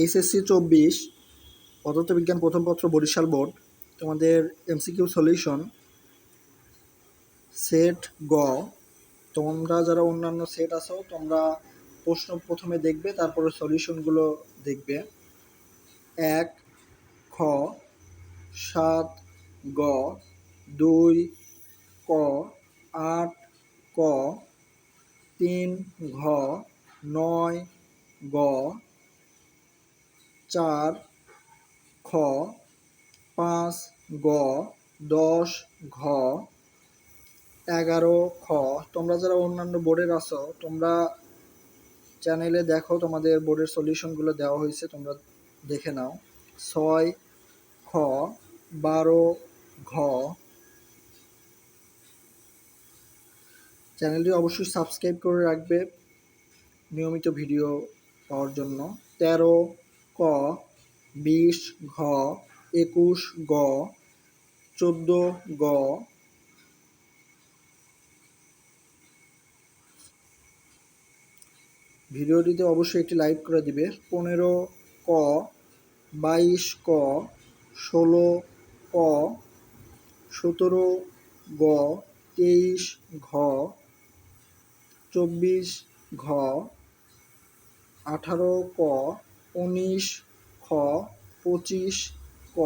HSC চব্বিশ, পদার্থবিজ্ঞান প্রথম পত্র, বরিশাল বোর্ড, তোমাদের এমসিকিউ সলিউশন, সেট গ। তোমরা যারা অন্যান্য সেট আছো, তোমরা প্রশ্ন প্রথমে দেখবে, তারপরে সলিউশনগুলো দেখবে। এক, খ, সাত, গ, দুই, ক, আট, ক, তিন, ঘ, নয়, গ চার, খ, পাঁচ, গ, দশ, ঘ, এগারো, খ। তোমরা যারা অন্যান্য বোর্ডের আছো, তোমরা চ্যানেলে দেখো তোমাদের বোর্ডের সলিউশনগুলো দেওয়া হয়েছে, তোমরা দেখে নাও। ছয়, খ, বারো, ঘ। চ্যানেলটি অবশ্যই সাবস্ক্রাইব করে রাখবে নিয়মিত ভিডিও পাওয়ার জন্য। তেরো ক, বিশ ঘ, একুশ গ, চোদ্দ গ। ভিডিওটিতে অবশ্যই একটি লাইক করে দিবে। পনেরো ক, বাইশ ক, ষোলো ক, সতেরো গ, তেইশ ঘ, চব্বিশ ঘ, আঠারো ক উনিশ খ পঁচিশ ক।